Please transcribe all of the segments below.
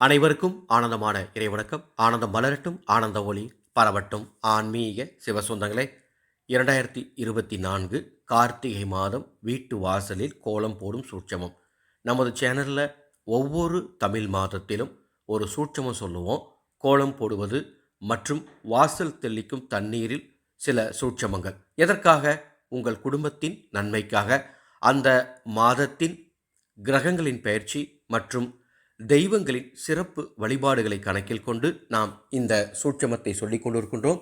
அனைவருக்கும் ஆனந்தமான இறைவணக்கம். ஆனந்தம் மலரட்டும் ஆனந்த ஒளி பரவட்டும். ஆன்மீக சிவசொந்தங்களே இரண்டாயிரத்தி இருபத்தி நான்கு கார்த்திகை மாதம் வீட்டு வாசலில் கோலம் போடும் சூட்சமம். நமது சேனலில் ஒவ்வொரு தமிழ் மாதத்திலும் ஒரு சூட்சமம் சொல்லுவோம். கோலம் போடுவது மற்றும் வாசல் தெளிக்கும் தண்ணீரில் சில சூட்சமங்கள். எதற்காக? உங்கள் குடும்பத்தின் நன்மைக்காக. அந்த மாதத்தின் கிரகங்களின் பயிற்சி மற்றும் தெய்வங்களின் சிறப்பு வழிபாடுகளை கணக்கில் கொண்டு நாம் இந்த சூட்சமத்தை சொல்லிக் கொண்டிருக்கின்றோம்.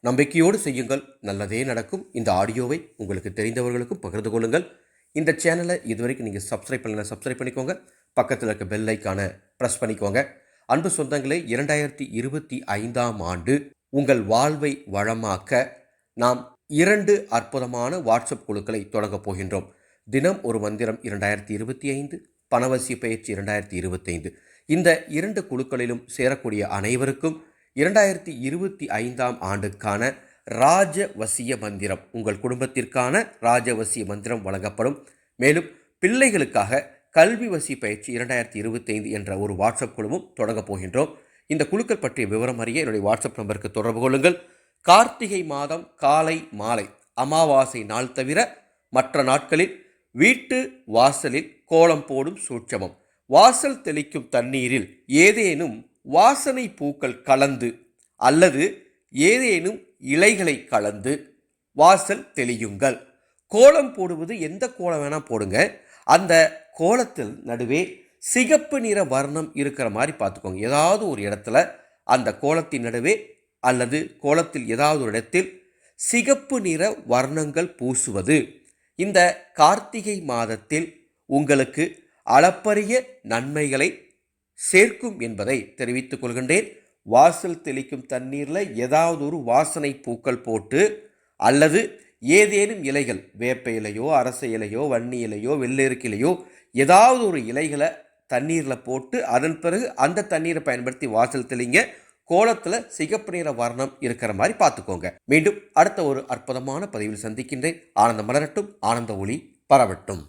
நம்பிக்கையோடு செய்யுங்கள். நல்லதே நடக்கும். இந்த ஆடியோவை உங்களுக்கு தெரிந்தவர்களுக்கும் பகிர்ந்து கொள்ளுங்கள். இந்த சேனலை இதுவரைக்கும் நீங்கள் சப்ஸ்கிரைப் பண்ணல சப்ஸ்கிரைப் பண்ணிக்கோங்க. பக்கத்தில் இருக்க பெல் ஐக்கானை ப்ரெஸ் பண்ணிக்கோங்க. அன்பு சொந்தங்களே இரண்டாயிரத்தி இருபத்தி ஐந்தாம் ஆண்டு உங்கள் வாழ்வை வளமாக்க நாம் இரண்டு அற்புதமான வாட்ஸ்அப் குழுக்களை தொடங்கப் போகின்றோம். தினம் ஒரு மந்திரம் இரண்டாயிரத்தி இருபத்தி ஐந்து பணவசிய பயிற்சி இரண்டாயிரத்தி இருபத்தைந்து. இந்த இரண்டு குழுக்களிலும் சேரக்கூடிய அனைவருக்கும் இரண்டாயிரத்தி இருபத்தி ஐந்தாம் ஆண்டுக்கான ராஜவசிய மந்திரம் உங்கள் குடும்பத்திற்கான ராஜவசிய மந்திரம் வழங்கப்படும். மேலும் பிள்ளைகளுக்காக கல்வி வசி பயிற்சி இரண்டாயிரத்தி இருபத்தைந்து என்ற ஒரு வாட்ஸ்அப் குழுவும் தொடங்கப் போகின்றோம். இந்த குழுக்கள் பற்றிய விவரம் அறிய என்னுடைய வாட்ஸ்அப் நம்பருக்கு தொடர்பு கொள்ளுங்கள். கார்த்திகை மாதம் காலை மாலை அமாவாசை நாள் தவிர மற்ற நாட்களில் வீட்டு வாசலில் கோலம் போடும் சூட்சமம். வாசல் தெளிக்கும் தண்ணீரில் ஏதேனும் வாசனை பூக்கள் கலந்து அல்லது ஏதேனும் இலைகளை கலந்து வாசல் தெளியுங்கள். கோலம் போடுவது எந்த கோலம் வேணால் போடுங்க. அந்த கோலத்தில் நடுவே சிகப்பு நிற வர்ணம் இருக்கிற மாதிரி பார்த்துக்கோங்க. ஏதாவது ஒரு இடத்துல அந்த கோலத்தின் நடுவே அல்லது கோலத்தில் ஏதாவது ஒரு இடத்தில் சிகப்பு நிற வர்ணங்கள் பூசுவது. இந்த கார்த்திகை மாதத்தில் உங்களுக்கு அளப்பரிய நன்மைகளை சேர்க்கும் என்பதை தெரிவித்துக் கொள்கின்றேன். வாசல் தெளிக்கும் தண்ணீரில் ஏதாவது ஒரு வாசனை பூக்கள் போட்டு அல்லது ஏதேனும் இலைகள் வேப்ப இலையோ அரச இலையோ வன்னி இலையோ வெள்ளெருக்கு இலையோ ஏதாவது ஒரு இலைகளை தண்ணீரில் போட்டு அதன் பிறகு அந்த தண்ணீரை பயன்படுத்தி வாசல் தெளிங்க கோலத்தில் சிகப்பு நிற வர்ணம் இருக்கிற மாதிரி பார்த்துக்கோங்க. மீண்டும் அடுத்த ஒரு அற்புதமான பதிவில் சந்திக்கின்றேன். ஆனந்த மலரட்டும் ஆனந்த ஒளி பரவட்டும்.